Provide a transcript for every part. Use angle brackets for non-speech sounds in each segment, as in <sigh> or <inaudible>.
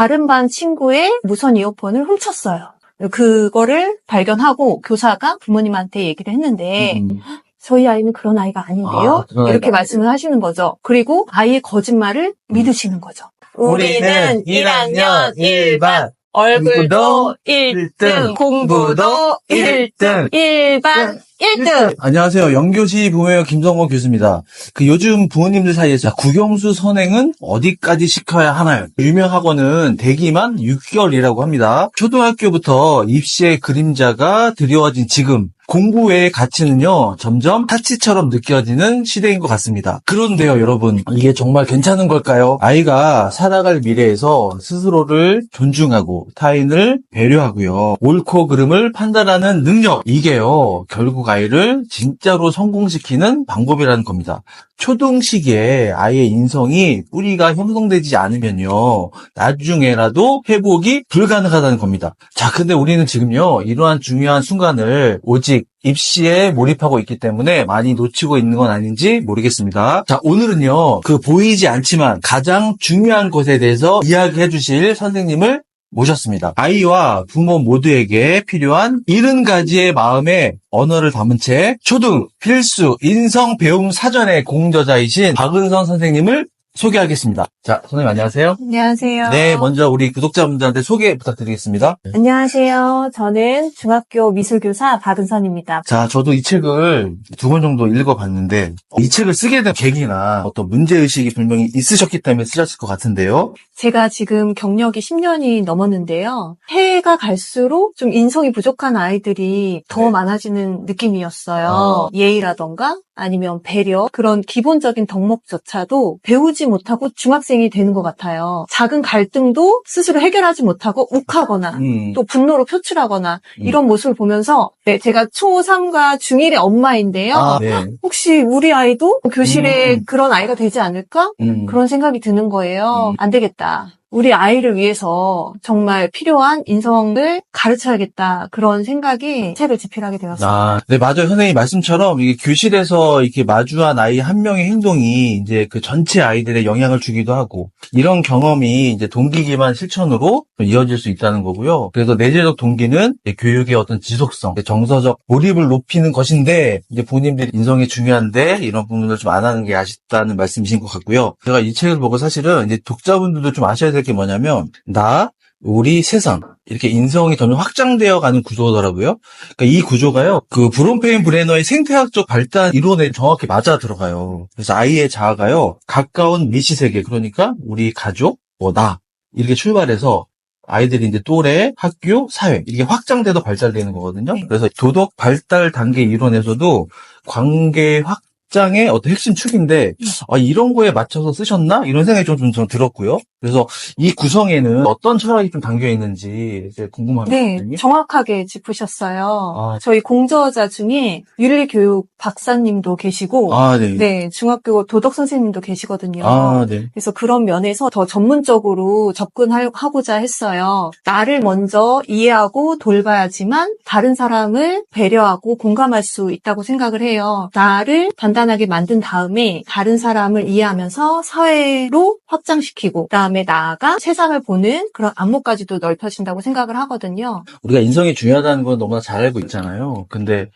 다른 반 친구의 무선 이어폰을 훔쳤어요. 그거를 발견하고 교사가 부모님한테 얘기를 했는데 음. 저희 아이는 그런 아이가 아닌데요. 아, 그런 이렇게 아이가 말씀을 하시는 거죠. 그리고 아이의 거짓말을 믿으시는 거죠. 우리는 1학년 1반 얼굴도 일등, 1등, 공부도 1등, 1반 1등. 안녕하세요. 영교시 부모의 김성권 교수입니다. 그 요즘 부모님들 사이에서 국영수 선행은 어디까지 시켜야 하나요? 유명 학원은 대기만 6개월이라고 합니다. 초등학교부터 입시의 그림자가 드리워진 지금 공부 외의 가치는요, 점점 타치처럼 느껴지는 시대인 것 같습니다. 그런데요, 여러분, 이게 정말 괜찮은 걸까요? 아이가 살아갈 미래에서 스스로를 존중하고 타인을 배려하고요, 옳고 그름을 판단하는 능력, 이게요, 결국 아이를 진짜로 성공시키는 방법이라는 겁니다. 초등 시기에 아이의 인성이 뿌리가 형성되지 않으면요, 나중에라도 회복이 불가능하다는 겁니다. 자, 근데 우리는 지금요, 이러한 중요한 순간을 오직 입시에 몰입하고 있기 때문에 많이 놓치고 있는 건 아닌지 모르겠습니다. 자, 오늘은요, 그 보이지 않지만 가장 중요한 것에 대해서 이야기해 주실 선생님을 모셨습니다. 아이와 부모 모두에게 필요한 70가지의 마음의 언어를 담은 책, 초등 필수 인성 배움 사전의 공저자이신 박은선 선생님을 소개하겠습니다. 자, 선생님 안녕하세요. 안녕하세요. 네, 먼저 우리 구독자분들한테 소개 부탁드리겠습니다. 안녕하세요. 저는 중학교 미술교사 박은선입니다. 자, 저도 이 책을 두 번 정도 읽어봤는데, 이 책을 쓰게 된 계기나 어떤 문제의식이 분명히 있으셨기 때문에 쓰셨을 것 같은데요. 제가 지금 경력이 10년이 넘었는데요. 해가 갈수록 좀 인성이 부족한 아이들이 더 네. 많아지는 느낌이었어요. 아. 예의라던가 아니면 배려 그런 기본적인 덕목조차도 배우지 못하고 중학생이 되는 것 같아요. 작은 갈등도 스스로 해결하지 못하고 욱하거나 음, 또 분노로 표출하거나 음. 이런 모습을 보면서 네, 제가 초3과 중1의 엄마인데요. 아, 네. 혹시 우리 아이도 교실에 음. 그런 아이가 되지 않을까? 음. 그런 생각이 드는 거예요. 음. 안 되겠다. 우리 아이를 위해서 정말 필요한 인성을 가르쳐야겠다. 그런 생각이 책을 집필하게 되었습니다. 아, 네, 맞아요. 선생님 말씀처럼 이게 교실에서 이렇게 마주한 아이 한 명의 행동이 이제 그 전체 아이들의 영향을 주기도 하고, 이런 경험이 이제 동기 기반 실천으로 이어질 수 있다는 거고요. 그래서 내재적 동기는 교육의 어떤 지속성, 정서적 몰입을 높이는 것인데, 이제 본인들이 인성이 중요한데, 이런 부분을 좀 안 하는 게 아쉽다는 말씀이신 것 같고요. 제가 이 책을 보고 사실은 이제 독자분들도 좀 아셔야 될게 뭐냐면, 나, 우리 세상 이렇게 인성이 점점 확장되어 가는 구조더라고요. 그러니까 이 구조가요. 그 브론페인 브레너의 생태학적 발달 이론에 정확히 맞아 들어가요. 그래서 아이의 자아가요. 가까운 미시 세계 그러니까 우리 가족, 뭐 나 이렇게 출발해서 아이들이 이제 또래, 학교, 사회 이게 확장돼도 발달되는 거거든요. 네. 그래서 도덕 발달 단계 이론에서도 관계 확 장의 어떤 핵심 축인데 아, 이런 거에 맞춰서 쓰셨나 이런 생각이 좀, 좀, 좀 들었고요. 그래서 이 구성에는 어떤 철학이 좀 담겨 있는지 이제 궁금합니다. 네, 선생님. 정확하게 짚으셨어요. 아. 저희 공저자 중에 윤리교육 박사님도 계시고, 아, 네. 네, 중학교 도덕 선생님도 계시거든요. 아, 네. 그래서 그런 면에서 더 전문적으로 접근하고자 했어요. 나를 먼저 이해하고 돌봐야지만 다른 사람을 배려하고 공감할 수 있다고 생각을 해요. 나를 단단 하게 만든 다음에 다른 사람을 이해하면서 사회로 확장시키고 그다음에 나아가 세상을 보는 그런 안목까지도 넓혀진다고 생각을 하거든요. 우리가 인성이 중요하다는 건 너무나 잘 알고 있잖아요. 근데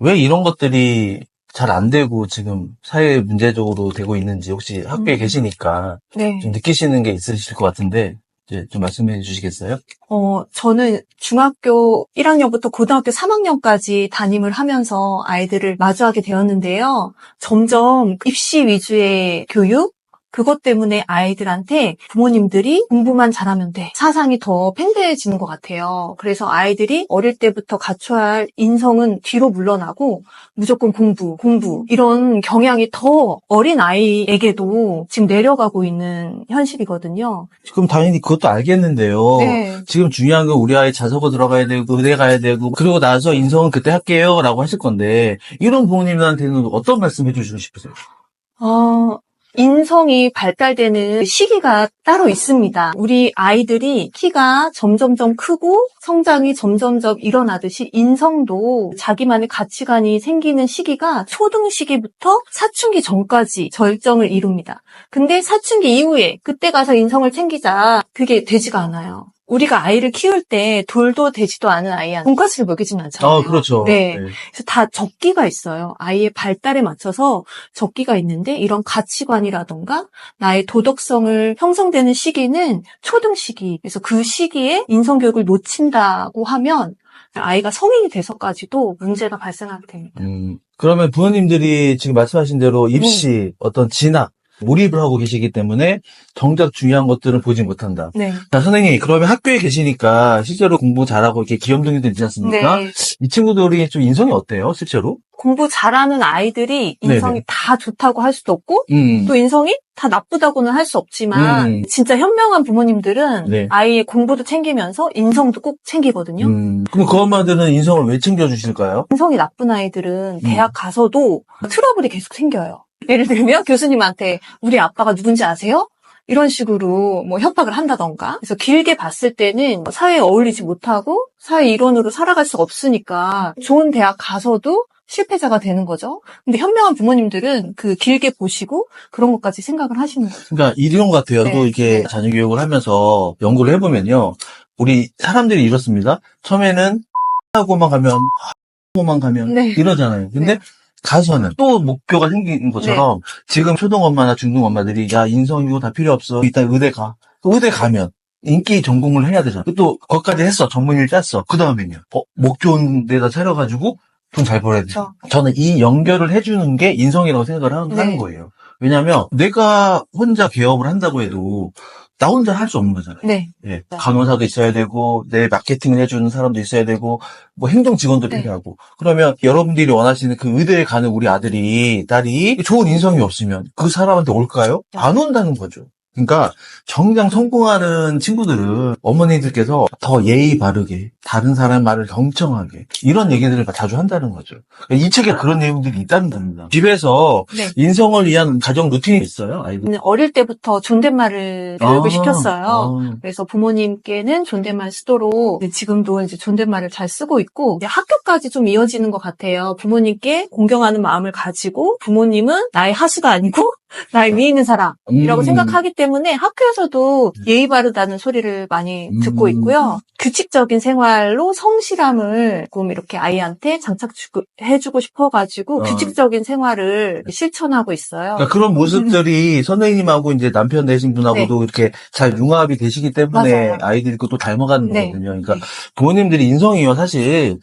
왜 이런 것들이 잘 안 되고 지금 사회 문제적으로 되고 있는지 혹시 학교에 음. 계시니까 네. 좀 느끼시는 게 있으실 것 같은데 이제 좀 말씀해 주시겠어요? 어, 저는 중학교 1학년부터 고등학교 3학년까지 담임을 하면서 아이들을 마주하게 되었는데요. 점점 입시 위주의 교육, 그것 때문에 아이들한테 부모님들이 공부만 잘하면 돼. 사상이 더 팽배해지는 것 같아요. 그래서 아이들이 어릴 때부터 갖춰야 할 인성은 뒤로 물러나고 무조건 공부, 공부. 이런 경향이 더 어린 아이에게도 지금 내려가고 있는 현실이거든요. 그럼 당연히 그것도 알겠는데요. 네. 지금 중요한 건 우리 아이 자석으로 들어가야 되고 의대 가야 되고 그러고 나서 인성은 그때 할게요라고 하실 건데 이런 부모님들한테는 어떤 말씀 해주시고 싶으세요? 어, 인성이 발달되는 시기가 따로 있습니다. 우리 아이들이 키가 점점점 크고 성장이 점점점 일어나듯이 인성도 자기만의 가치관이 생기는 시기가 초등 시기부터 사춘기 전까지 절정을 이룹니다. 근데 사춘기 이후에 그때 가서 인성을 챙기자 그게 되지가 않아요. 우리가 아이를 키울 때 돌도 되지도 않은 아이한테 돈가스를 먹이진 않잖아요. 아, 그렇죠. 네. 그래서 다 적기가 있어요. 아이의 발달에 맞춰서 적기가 있는데 이런 가치관이라던가 나의 도덕성을 형성되는 시기는 초등 시기. 그래서 그 시기에 인성교육을 놓친다고 하면 아이가 성인이 돼서까지도 문제가 발생하게 됩니다. 음, 그러면 부모님들이 지금 말씀하신 대로 입시, 네. 어떤 진학, 몰입을 하고 계시기 때문에 정작 중요한 것들을 보지 못한다. 네. 자, 선생님, 그러면 학교에 계시니까 실제로 공부 잘하고 이렇게 귀염둥이들 있지 않습니까? 네. 이 친구들이 좀 인성이 어때요, 실제로? 공부 잘하는 아이들이 인성이 네네. 다 좋다고 할 수도 없고 음. 또 인성이 다 나쁘다고는 할 수 없지만 음. 진짜 현명한 부모님들은 네. 아이의 공부도 챙기면서 인성도 꼭 챙기거든요. 음, 그럼 그 엄마들은 인성을 왜 챙겨주실까요? 인성이 나쁜 아이들은 음. 대학 가서도 트러블이 계속 생겨요. 예를 들면 교수님한테 우리 아빠가 누군지 아세요? 이런 식으로 뭐 협박을 한다던가. 그래서 길게 봤을 때는 사회에 어울리지 못하고 사회 일원으로 살아갈 수 없으니까 좋은 대학 가서도 실패자가 되는 거죠. 근데 현명한 부모님들은 그 길게 보시고 그런 것까지 생각을 하시는 거죠. 그러니까 이런 것 같아요. 네, 또 이렇게 네. 자녀 교육을 하면서 연구를 해보면요. 우리 사람들이 이렇습니다. 처음에는 <laughs> 하고만 가면, <laughs> 하고만 가면 네. 이러잖아요. 근데 네. 가서는 또 목표가 생긴 것처럼 지금 초등 엄마나 중등 엄마들이 야 인성 이거 다 필요 없어. 일단 의대 가. 또 의대 가면 인기 전공을 해야 되잖아. 또 거기까지 했어. 전문의를 짰어. 그 다음에는요. 어, 목 좋은 데다 차려가지고 돈 잘 벌어야 돼. 그렇죠. 저는 이 연결을 해주는 게 인성이라고 생각을 하는, 네. 하는 거예요. 왜냐하면 내가 혼자 개업을 한다고 해도 나 혼자 할 수 없는 거잖아요. 네. 예. 간호사도 있어야 되고 내 마케팅을 해주는 사람도 있어야 되고 뭐 행정 직원도 네. 필요하고 그러면 여러분들이 원하시는 그 의대에 가는 우리 아들이 딸이 좋은 인성이 없으면 그 사람한테 올까요? 안 온다는 거죠. 그러니까 정작 성공하는 친구들은 어머니들께서 더 예의 바르게 다른 사람 말을 경청하게 이런 얘기들을 자주 한다는 거죠. 이 책에 그런 내용들이 있다는 겁니다. 집에서 네. 인성을 위한 가정 루틴이 있어요, 아이들. 어릴 때부터 존댓말을 교육을 아, 시켰어요. 아. 그래서 부모님께는 존댓말 쓰도록 지금도 이제 존댓말을 잘 쓰고 있고 학교까지 좀 이어지는 것 같아요. 부모님께 공경하는 마음을 가지고 부모님은 나의 하수가 아니고 나의 위에 있는 사람이라고 음. 생각하기 때문에 학교에서도 예의 바르다는 소리를 많이 음. 듣고 있고요. 규칙적인 생활로 성실함을 조금 이렇게 아이한테 장착해주고 싶어가지고 어. 규칙적인 생활을 실천하고 있어요. 그러니까 그런 모습들이 선생님하고 이제 남편 되신 분하고도 이렇게 잘 융합이 되시기 때문에 네. 맞아요. 아이들이 또 닮아가는 네. 거거든요. 그러니까 네. 부모님들이 인성이요 사실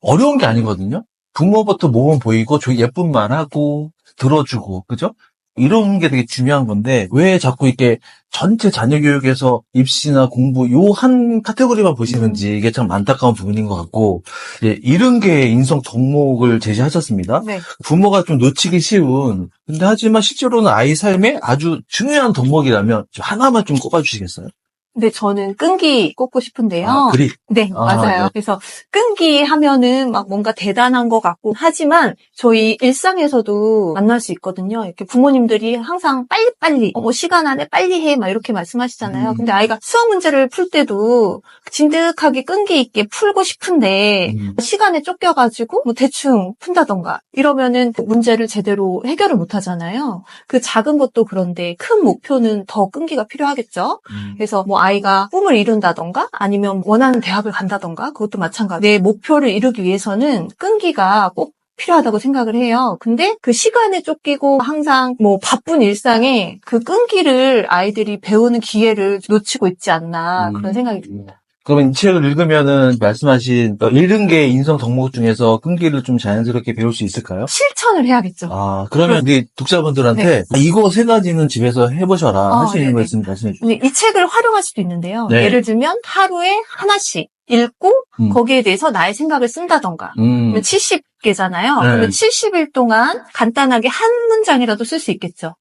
어려운 게 아니거든요. 부모부터 모범 보이고 저 예쁜 말하고 들어주고 그죠? 이런 게 되게 중요한 건데 왜 자꾸 이렇게 전체 자녀 교육에서 입시나 공부 요 한 카테고리만 보시는지 이게 참 안타까운 부분인 것 같고 이제 이런 게 인성 덕목을 제시하셨습니다. 네. 부모가 좀 놓치기 쉬운 근데 하지만 실제로는 아이 삶에 아주 중요한 덕목이라면 좀 하나만 좀 꼽아주시겠어요? 근데 저는 끈기 꼽고 싶은데요. 아, 그리 네, 아, 맞아요. 네. 그래서 끈기 하면은 막 뭔가 대단한 것 같고 하지만 저희 일상에서도 만날 수 있거든요. 이렇게 부모님들이 항상 빨리빨리, 어, 뭐 시간 안에 빨리 해, 막 이렇게 말씀하시잖아요. 음. 근데 아이가 수학 문제를 풀 때도 진득하게 끈기 있게 풀고 싶은데 음. 시간에 쫓겨가지고 뭐 대충 푼다던가 이러면은 그 문제를 제대로 해결을 못 하잖아요. 그 작은 것도 그런데 큰 목표는 더 끈기가 필요하겠죠. 음. 그래서 뭐 아이가 꿈을 이룬다던가 아니면 원하는 대학을 간다던가 그것도 마찬가지. 내 목표를 이루기 위해서는 끈기가 꼭 필요하다고 생각을 해요. 근데 그 시간에 쫓기고 항상 뭐 바쁜 일상에 그 끈기를 아이들이 배우는 기회를 놓치고 있지 않나 음. 그런 생각이 듭니다. 그러면 이 책을 읽으면은 말씀하신 어, 읽은 게 인성 덕목 중에서 끈기를 좀 자연스럽게 배울 수 있을까요? 실천을 해야겠죠. 아, 그러면 우리 독자분들한테 이거 세 가지는 집에서 해보셔라 네. 아, 할수 있는 네네. 거 있으면 말씀해 주세요. 근데 이 책을 활용할 수도 있는데요. 네. 예를 들면 하루에 하나씩 읽고 음. 거기에 대해서 나의 생각을 쓴다던가 음, 그러면 70개잖아요. 네. 그러면 70일 동안 간단하게 한 문장이라도 쓸 수 있겠죠.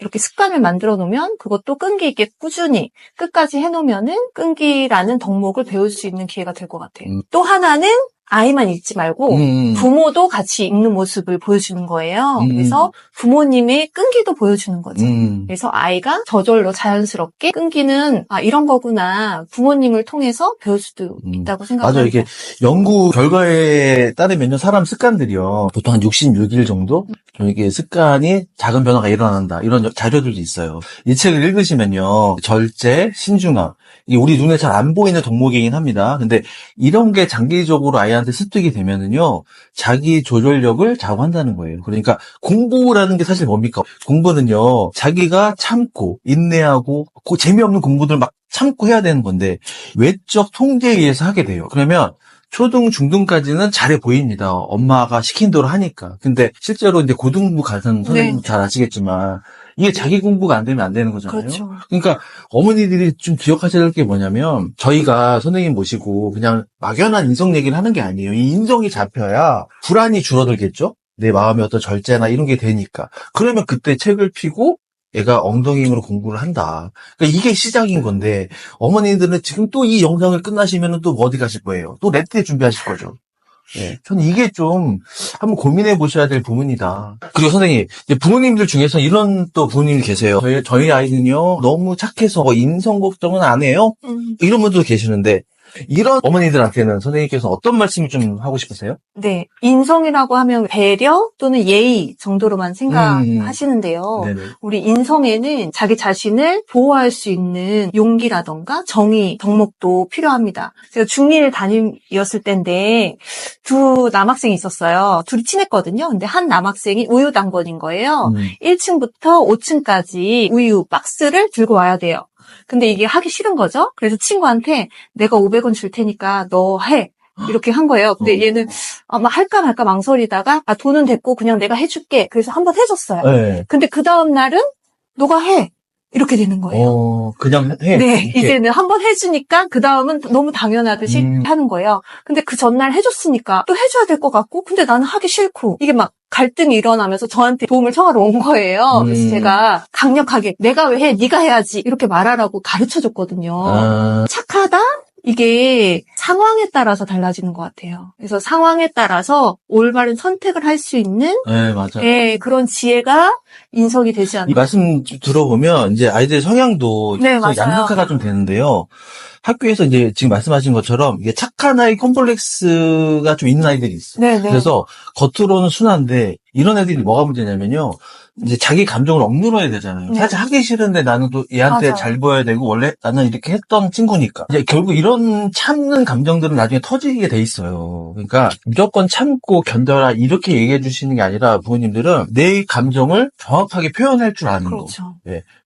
이렇게 습관을 만들어 놓으면 그것도 끈기 있게 꾸준히 끝까지 해놓으면은 끈기라는 덕목을 배울 수 있는 기회가 될 것 같아요. 음. 또 하나는 아이만 읽지 말고 음. 부모도 같이 읽는 모습을 보여주는 거예요. 음. 그래서 부모님의 끈기도 보여주는 거죠. 음. 그래서 아이가 저절로 자연스럽게 끈기는 아 이런 거구나 부모님을 통해서 배울 수도 음. 있다고 생각합니다. 맞아요. 이게 연구 결과에 따르면요, 사람 습관들이요, 보통 한 66일 정도? 좀 이게 습관이 작은 변화가 일어난다. 이런 자료들도 있어요. 이 책을 읽으시면요, 절제, 신중함. 우리 눈에 잘 안 보이는 덕목이긴 합니다. 근데 이런 게 장기적으로 아이한테 습득이 되면은요, 자기 조절력을 좌우한다는 거예요. 그러니까 공부라는 게 사실 뭡니까? 공부는요, 자기가 참고, 인내하고, 그 재미없는 공부들 막 참고 해야 되는 건데, 외적 통제에 의해서 하게 돼요. 그러면 초등, 중등까지는 잘해 보입니다. 엄마가 시킨 대로 하니까. 근데 실제로 이제 고등부 가는 선생님 네. 잘 아시겠지만, 이게 자기 공부가 안 되면 안 되는 거잖아요. 그렇죠. 그러니까 어머니들이 좀 기억하셔야 될 게 뭐냐면 저희가 선생님 모시고 그냥 막연한 인성 얘기를 하는 게 아니에요. 이 인성이 잡혀야 불안이 줄어들겠죠? 내 마음의 어떤 절제나 이런 게 되니까. 그러면 그때 책을 피고 애가 엉덩이 힘으로 공부를 한다. 그러니까 이게 시작인 건데 어머니들은 지금 또 이 영상을 끝나시면 또 어디 가실 거예요? 또 레트 준비하실 거죠. 예, 저는 이게 좀 한번 고민해 보셔야 될 부분이다. 그리고 선생님, 이제 부모님들 중에서 이런 또 부모님이 계세요. 저희, 저희 아이는요, 너무 착해서 인성 걱정은 안 해요? 음, 이런 분도 계시는데, 이런 어머니들한테는 선생님께서 어떤 말씀을 좀 하고 싶으세요? 네 인성이라고 하면 배려 또는 예의 정도로만 생각하시는데요. 네네. 우리 인성에는 자기 자신을 보호할 수 있는 용기라던가 정의, 덕목도 필요합니다. 제가 중1 담임이었을 때인데 두 남학생이 있었어요. 둘이 친했거든요. 근데 한 남학생이 우유 당번인 거예요. 음. 1층부터 5층까지 우유 박스를 들고 와야 돼요. 근데 이게 하기 싫은 거죠. 그래서 친구한테 내가 500원 줄 테니까 너 해. 이렇게 한 거예요. 근데 어. 얘는 아마 할까 말까 망설이다가 아 돈은 됐고 그냥 내가 해줄게. 그래서 한번 해줬어요. 네. 근데 그 다음 날은 너가 해. 이렇게 되는 거예요. 어, 그냥 해. 네, 이렇게. 이제는 한 번 해주니까 그 다음은 너무 당연하듯이 음. 하는 거예요. 근데 그 전날 해줬으니까 또 해줘야 될 것 같고, 근데 나는 하기 싫고 이게 막 갈등이 일어나면서 저한테 도움을 청하러 온 거예요. 그래서 음. 제가 강력하게 내가 왜 해, 네가 해야지 이렇게 말하라고 가르쳐 줬거든요. 아, 착하다? 이게 상황에 따라서 달라지는 것 같아요. 그래서 상황에 따라서 올바른 선택을 할 수 있는 네, 맞아. 예, 그런 지혜가 인석이 되지 않나. 이 말씀 들어보면 이제 아이들 성향도 네, 맞아요. 양극화가 좀 되는데요. 학교에서 이제 지금 말씀하신 것처럼 이게 착한 아이 컴플렉스가 좀 있는 아이들이 있어요. 네, 네. 그래서 겉으로는 순한데 이런 애들이 뭐가 문제냐면요. 이제 자기 감정을 억누러야 되잖아요. 네. 사실 하기 싫은데 나는 또 얘한테 맞아요. 잘 보여야 되고 원래 나는 이렇게 했던 친구니까. 이제 결국 이런 참는 감정들은 나중에 터지게 돼 있어요. 그러니까 무조건 참고 견뎌라 이렇게 얘기해 주시는 게 아니라 부모님들은 내 감정을 정확하게 표현할 줄 아는 거. 그렇죠.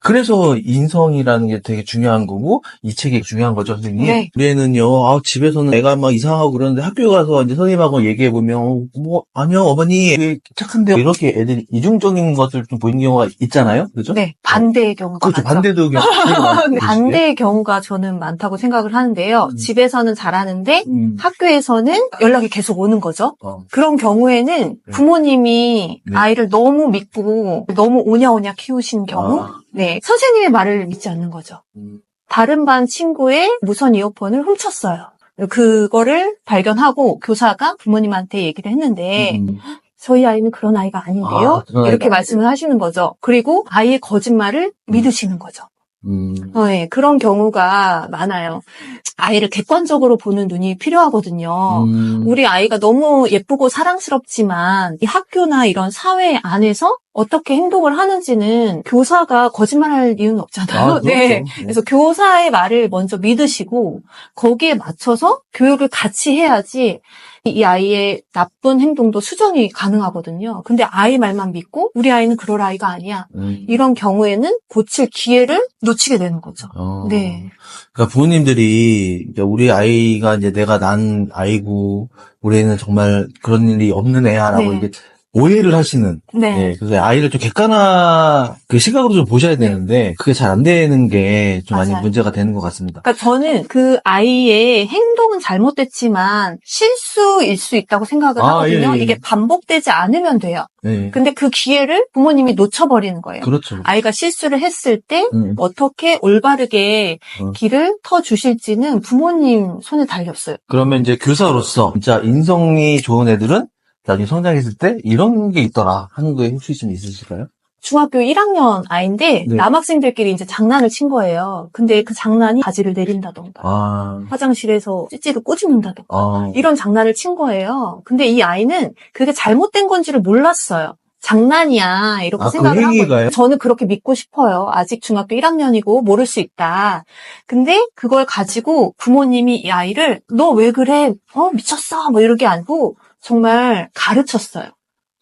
그래서 인성이라는 게 되게 중요한 거고 이 책이 중요한 거죠, 선생님. 네. 우리 애는요, 아, 집에서는 애가 막 이상하고 그러는데 학교 가서 이제 선생님하고 얘기해 보면 뭐 아니요, 어머니 왜 착한데요. 이렇게 애들이 이중적인 것을 좀 보이는 경우가 있잖아요, 그죠? 네, 반대의 경우가 그렇죠. 많죠. 반대도 <laughs> 많죠. 네, 반대의 경우가 저는 많다고 생각을 하는데요. 음. 집에서는 잘하는데 음. 학교에서는 연락이 계속 오는 거죠. 어. 그런 경우에는 네. 부모님이 네. 아이를 너무 믿고 너무 오냐오냐 키우신 경우, 아, 네, 선생님의 말을 믿지 않는 거죠. 음. 다른 반 친구의 무선 이어폰을 훔쳤어요. 그거를 발견하고 교사가 부모님한테 얘기를 했는데 음. 저희 아이는 그런 아이가 아닌데요. 아, 그런 이렇게 아이가 말씀을 하시는 거죠. 그리고 아이의 거짓말을 믿으시는 거죠. 음. 어, 네, 그런 경우가 많아요. 아이를 객관적으로 보는 눈이 필요하거든요. 음. 우리 아이가 너무 예쁘고 사랑스럽지만 이 학교나 이런 사회 안에서 어떻게 행동을 하는지는 교사가 거짓말할 이유는 없잖아요. 아, <laughs> 그렇죠. 네. 네. 그래서 교사의 말을 먼저 믿으시고 거기에 맞춰서 교육을 같이 해야지 이 아이의 나쁜 행동도 수정이 가능하거든요. 근데 아이 말만 믿고 우리 아이는 그럴 아이가 아니야. 음. 이런 경우에는 고칠 기회를 놓치게 되는 거죠. 어. 네. 그러니까 부모님들이 우리 아이가 이제 내가 난 아이고 우리 애는 정말 그런 일이 없는 애야라고 네. 이게 오해를 하시는 네. 예, 그래서 아이를 좀 객관화 그 시각으로 좀 보셔야 되는데 그게 잘 안 되는 게 좀 많이 맞아요. 문제가 되는 것 같습니다. 그러니까 저는 그 아이의 행동은 잘못됐지만 실수일 수 있다고 생각을 아, 하거든요. 예, 예. 이게 반복되지 않으면 돼요. 예. 근데 그 기회를 부모님이 놓쳐버리는 거예요. 그렇죠. 아이가 실수를 했을 때 음. 어떻게 올바르게 어. 길을 터 주실지는 부모님 손에 달렸어요. 그러면 이제 교사로서 진짜 인성이 좋은 애들은 나중에 성장했을 때 이런 게 있더라 하는 거에 혹시 좀 있으실까요? 중학교 1학년 아이인데 네. 남학생들끼리 이제 장난을 친 거예요. 근데 그 장난이 바지를 내린다던가 아, 화장실에서 찌찌를 꼬집는다던가 아, 이런 장난을 친 거예요. 근데 이 아이는 그게 잘못된 건지를 몰랐어요. 장난이야 이렇게 아, 그 생각을 한 행위가요? 거예요. 저는 그렇게 믿고 싶어요. 아직 중학교 1학년이고 모를 수 있다. 근데 그걸 가지고 부모님이 이 아이를 너 왜 그래? 어 미쳤어? 뭐 이러게 아니고 정말 가르쳤어요.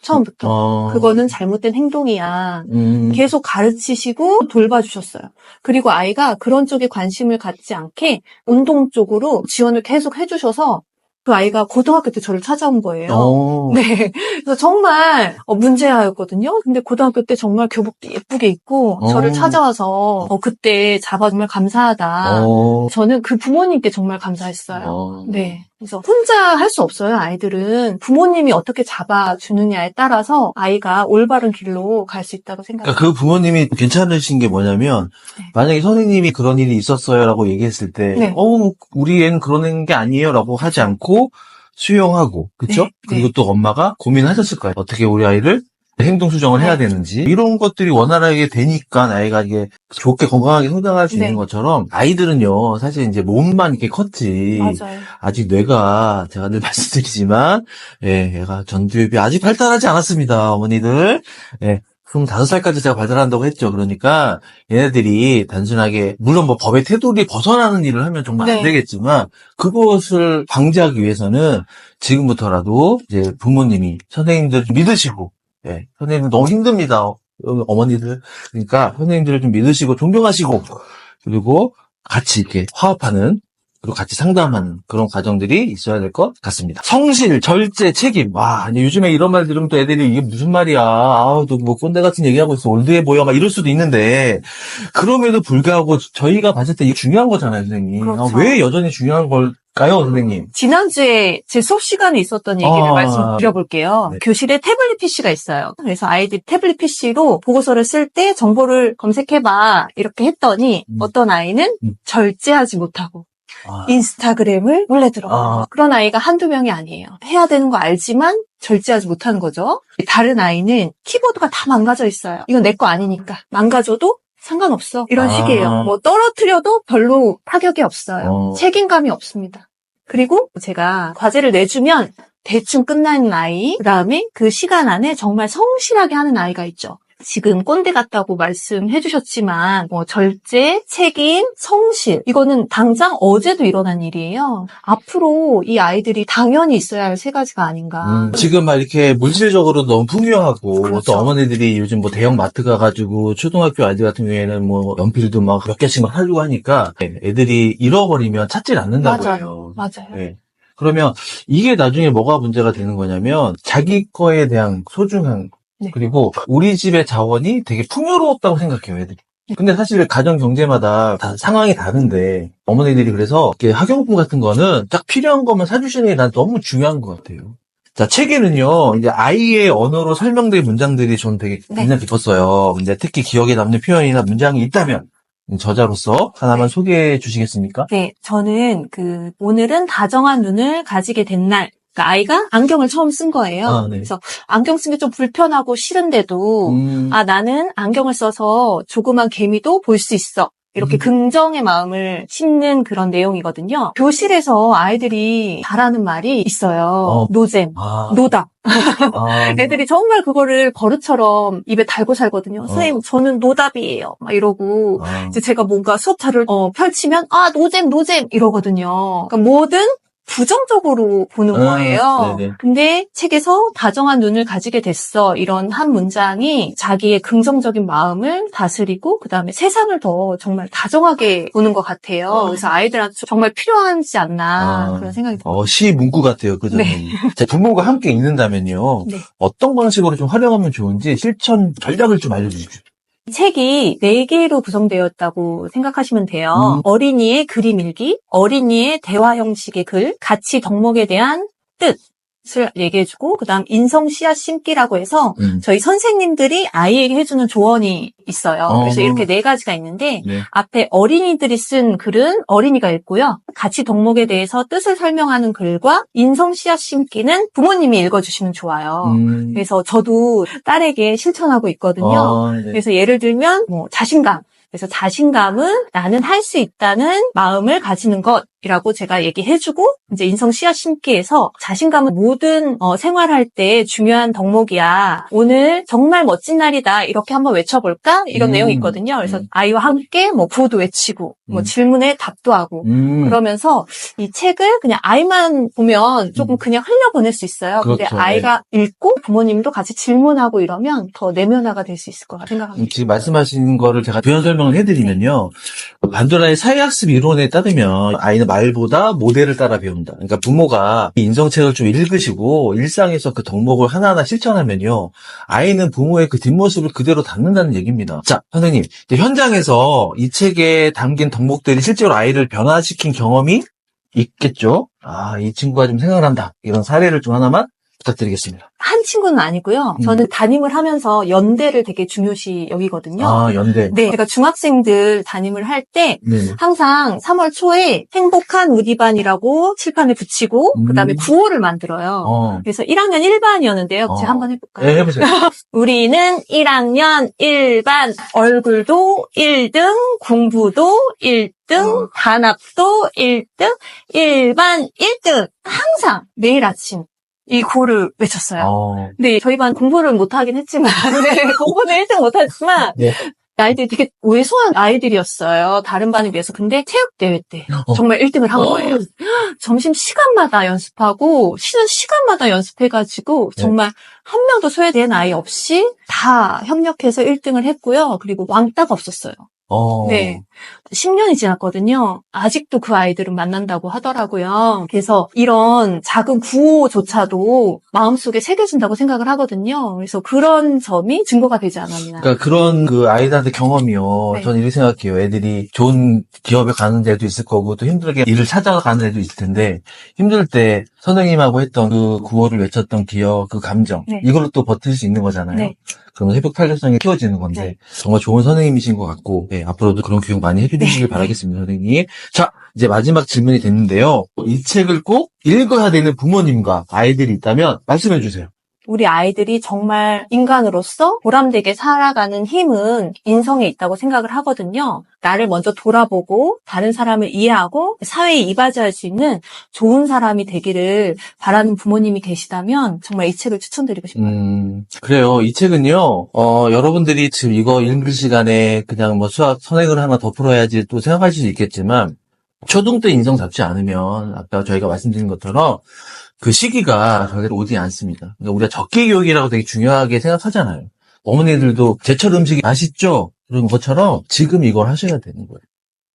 처음부터. 어, 그거는 잘못된 행동이야. 음, 계속 가르치시고 돌봐주셨어요. 그리고 아이가 그런 쪽에 관심을 갖지 않게 운동 쪽으로 지원을 계속 해주셔서 그 아이가 고등학교 때 저를 찾아온 거예요. 어, <laughs> 네. 그래서 정말 어, 문제아였거든요. 근데 고등학교 때 정말 교복도 예쁘게 입고 어. 저를 찾아와서 어, 그때 잡아 정말 감사하다. 어, 저는 그 부모님께 정말 감사했어요. 어. 네. 그래서 혼자 할 수 없어요, 아이들은. 부모님이 어떻게 잡아주느냐에 따라서 아이가 올바른 길로 갈 수 있다고 생각해요. 그러니까 그 부모님이 괜찮으신 게 뭐냐면 네. 만약에 선생님이 그런 일이 있었어요라고 얘기했을 때, 네. 어, 우리 애는 그런 게 아니에요라고 하지 않고 수용하고, 그쵸? 네, 그리고 네. 또 엄마가 고민하셨을 거예요. 어떻게 우리 아이를 행동 수정을 해야 네. 되는지 이런 것들이 원활하게 되니까 아이가 이게 좋게 건강하게 성장할 수 네. 있는 것처럼 아이들은요 사실 이제 몸만 이렇게 컸지 맞아요. 아직 뇌가 제가 늘 <laughs> 말씀드리지만 예, 얘가 전두엽이 아직 발달하지 않았습니다. 어머니들. 예. 25살까지 제가 발달한다고 했죠. 그러니까 얘네들이 단순하게 물론 뭐 법의 테두리 벗어나는 일을 하면 정말 안 네. 되겠지만 그것을 방지하기 위해서는 지금부터라도 이제 부모님이 선생님들 믿으시고 예, 선생님 너무 힘듭니다. 어, 어머니들 그러니까 선생님들을 좀 믿으시고 존경하시고 그리고 같이 이렇게 화합하는 그리고 같이 상담하는 그런 과정들이 있어야 될 것 같습니다. 성실, 절제, 책임. 와, 요즘에 이런 말 들으면 또 애들이 이게 무슨 말이야. 아우, 또 뭐 꼰대 같은 얘기하고 있어. 올드해 보여. 막 이럴 수도 있는데, 그럼에도 불구하고 저희가 봤을 때 이게 중요한 거잖아요, 선생님. 그렇죠. 아, 왜 여전히 중요한 걸 까요, 선생님? 지난주에 제 수업 시간에 있었던 얘기를 아. 말씀드려볼게요. 네. 교실에 태블릿 PC가 있어요. 그래서 아이들이 태블릿 PC로 보고서를 쓸 때 정보를 검색해봐. 이렇게 했더니 음. 어떤 아이는 음. 절제하지 못하고 아, 인스타그램을 몰래 들어가요. 아. 그런 아이가 한두 명이 아니에요. 해야 되는 거 알지만 절제하지 못하는 거죠. 다른 아이는 키보드가 다 망가져 있어요. 이건 내 거 아니니까. 망가져도 상관없어. 이런 아. 식이에요. 뭐 떨어뜨려도 별로 타격이 없어요. 어. 책임감이 없습니다. 그리고 제가 과제를 내주면 대충 끝나는 아이, 그 다음에 그 시간 안에 정말 성실하게 하는 아이가 있죠. 지금 꼰대 같다고 말씀해 주셨지만, 뭐, 절제, 책임, 성실. 이거는 당장 어제도 일어난 일이에요. 앞으로 이 아이들이 당연히 있어야 할 세 가지가 아닌가. 음, 지금 막 이렇게 물질적으로 너무 풍요하고 그렇죠. 또 어머니들이 요즘 뭐 대형 마트 가가지고 초등학교 아이들 같은 경우에는 뭐 연필도 막 몇 개씩 막 사주고 하니까 애들이 잃어버리면 찾질 않는다고 맞아요. 맞아요. 네. 그러면 이게 나중에 뭐가 문제가 되는 거냐면 자기 거에 대한 소중함 네. 그리고 우리 집의 자원이 되게 풍요로웠다고 생각해요 애들이. 근데 사실 가정 경제마다 다 상황이 다른데 어머니들이 그래서 이렇게 학용품 같은 거는 딱 필요한 것만 사주시는 게 난 너무 중요한 것 같아요. 자, 책에는요, 이제 아이의 언어로 설명된 문장들이 저는 되게 네. 인상 깊었어요. 근데 특히 기억에 남는 표현이나 문장이 있다면 저자로서 하나만 소개해 주시겠습니까? 네, 저는 그 오늘은 다정한 눈을 가지게 된 날. 그러니까 아이가 안경을 처음 쓴 거예요. 아, 네. 그래서 안경 쓴 게 좀 불편하고 싫은데도 음, 아 나는 안경을 써서 조그만 개미도 볼 수 있어. 이렇게 음. 긍정의 마음을 심는 그런 내용이거든요. 교실에서 아이들이 잘하는 말이 있어요. 어. 노잼, 아, 노다. 아, <laughs> 애들이 정말 그거를 버릇처럼 입에 달고 살거든요. 어. 선생님, 저는 노답이에요. 막 이러고 아, 이제 제가 뭔가 수업차를 어, 펼치면 아 노잼 노잼 이러거든요. 그러니까 뭐든 부정적으로 보는 아, 거예요. 네네. 근데 책에서 다정한 눈을 가지게 됐어. 이런 한 문장이 자기의 긍정적인 마음을 다스리고 그다음에 세상을 더 정말 다정하게 보는 것 같아요. 그래서 아이들한테 정말 필요하지 않나 아. 그런 생각이 들어요. 어, 시 문구 같아요, 그 점은. 네. 자, 부모가 함께 읽는다면요. 네. 어떤 방식으로 좀 활용하면 좋은지 실천 전략을 좀 알려주십시오. 이 책이 네 개로 구성되었다고 생각하시면 돼요. 음. 어린이의 그림 일기, 어린이의 대화 형식의 글, 가치 덕목에 대한 뜻 을 얘기해주고, 그다음 인성 씨앗 심기라고 해서 음. 저희 선생님들이 아이에게 해주는 조언이 있어요. 어. 그래서 이렇게 네 가지가 있는데 네. 앞에 어린이들이 쓴 글은 어린이가 읽고요. 가치 덕목에 대해서 뜻을 설명하는 글과 인성 씨앗 심기는 부모님이 읽어주시면 좋아요. 음. 그래서 저도 딸에게 실천하고 있거든요. 아, 네. 그래서 예를 들면 뭐 자신감. 그래서 자신감은 나는 할 수 있다는 마음을 가지는 것 이라고 제가 얘기해주고 이제 인성 씨앗 심기에서 자신감은 모든 어, 생활할 때 중요한 덕목이야. 오늘 정말 멋진 날이다. 이렇게 한번 외쳐볼까? 이런 음. 내용이 있거든요. 그래서 음. 아이와 함께 뭐 구호도 외치고 뭐 음. 질문에 답도 하고 음. 그러면서 이 책을 그냥 아이만 보면 조금 음. 그냥 흘려보낼 수 있어요. 근데 그렇죠. 아이가 읽고 부모님도 같이 질문하고 이러면 더 내면화가 될 수 있을 것 같아요. 생각합니다. 음, 지금 말씀하신 거를 제가 표현 설명을 해드리면요. 반도라의 사회학습 이론에 따르면 아이는 말보다 모델을 따라 배운다. 그러니까 부모가 이 인성책을 좀 읽으시고 일상에서 그 덕목을 하나하나 실천하면요. 아이는 부모의 그 뒷모습을 그대로 닮는다는 얘기입니다. 자, 선생님. 현장에서 이 책에 담긴 덕목들이 실제로 아이를 변화시킨 경험이 있겠죠? 아, 이 친구가 좀 생각난다. 이런 사례를 좀 하나만 부탁드리겠습니다. 한 친구는 아니고요. 음. 저는 담임을 하면서 연대를 되게 중요시 여기거든요. 아, 연대. 네, 제가 중학생들 담임을 할 때 네. 항상 3월 초에 행복한 우리 반이라고 칠판에 붙이고 음. 그다음에 구호를 만들어요. 어. 그래서 1학년 1반이었는데요. 어. 제가 한번 해볼까요? 네, 해보세요. <laughs> 우리는 1학년 1반 얼굴도 1등, 공부도 1등, 어. 단합도 1등, 1반 1등. 항상 매일 아침 이 구호를 외쳤어요. 어. 근데 저희 반 공부를 못하긴 했지만, <laughs> 네, 공부는 1등 못하지만, 네. 아이들이 되게 왜소한 아이들이었어요. 다른 반에 비해서. 근데 체육대회 때 어. 정말 1등을 한 거예요. <gasps> 점심 시간마다 연습하고, 쉬는 시간마다 연습해가지고, 네. 정말 한 명도 소외된 아이 없이 다 협력해서 1등을 했고요. 그리고 왕따가 없었어요. 어. 네. 10년이 지났거든요. 아직도 그 아이들은 만난다고 하더라고요. 그래서 이런 작은 구호조차도 마음속에 새겨진다고 생각을 하거든요. 그래서 그런 점이 증거가 되지 않았나. 그러니까 그런 그 아이들한테 경험이요. 네. 저는 이렇게 생각해요. 애들이 좋은 기업에 가는 데도 있을 거고 또 힘들게 일을 찾아서 가는 데도 있을 텐데 힘들 때 선생님하고 했던 그 구호를 외쳤던 기억, 그 감정 네. 이걸로 또 버틸 수 있는 거잖아요. 네. 그러면 회복 탄력성이 키워지는 건데 네. 정말 좋은 선생님이신 것 같고 네, 앞으로도 그런 교육 많이 해주시길 네. 바라겠습니다, 선생님. 자, 이제 마지막 질문이 됐는데요. 이 책을 꼭 읽어야 되는 부모님과 아이들이 있다면 말씀해 주세요. 우리 아이들이 정말 인간으로서 보람되게 살아가는 힘은 인성에 있다고 생각을 하거든요. 나를 먼저 돌아보고 다른 사람을 이해하고 사회에 이바지할 수 있는 좋은 사람이 되기를 바라는 부모님이 계시다면 정말 이 책을 추천드리고 싶어요. 음, 그래요. 이 책은요, 어, 여러분들이 지금 이거 읽을 시간에 그냥 뭐 수학 선행을 하나 더 풀어야지 또 생각하실 수 있겠지만, 초등 때 인성 잡지 않으면, 아까 저희가 말씀드린 것처럼, 그 시기가 저희가 오지 않습니다. 그러니까 우리가 적기 교육이라고 되게 중요하게 생각하잖아요. 어머니들도 제철 음식이 맛있죠? 그런 것처럼 지금 이걸 하셔야 되는 거예요.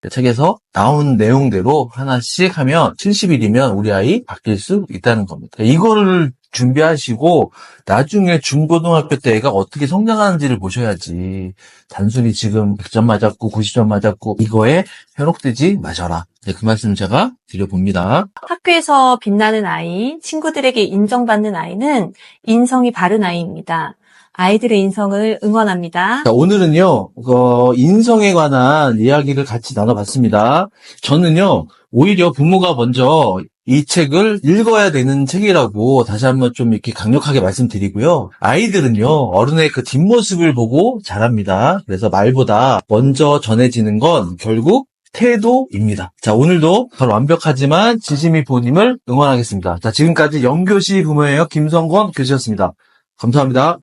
책에서 나온 내용대로 하나씩 하면 70일이면 우리 아이 바뀔 수 있다는 겁니다. 이거를 준비하시고 나중에 중고등학교 때 애가 어떻게 성장하는지를 보셔야지 단순히 지금 100점 맞았고 90점 맞았고 이거에 현혹되지 마셔라. 네, 그 말씀 제가 드려봅니다. 학교에서 빛나는 아이, 친구들에게 인정받는 아이는 인성이 바른 아이입니다. 아이들의 인성을 응원합니다. 자, 오늘은요, 어, 인성에 관한 이야기를 같이 나눠봤습니다. 저는요, 오히려 부모가 먼저 이 책을 읽어야 되는 책이라고 다시 한번 좀 이렇게 강력하게 말씀드리고요. 아이들은요, 어른의 그 뒷모습을 보고 자랍니다. 그래서 말보다 먼저 전해지는 건 결국 태도입니다. 자, 오늘도 바로 완벽하지만 진심이 부모님을 응원하겠습니다. 자, 지금까지 영교시 부모예요. 김성권 교수였습니다. 감사합니다.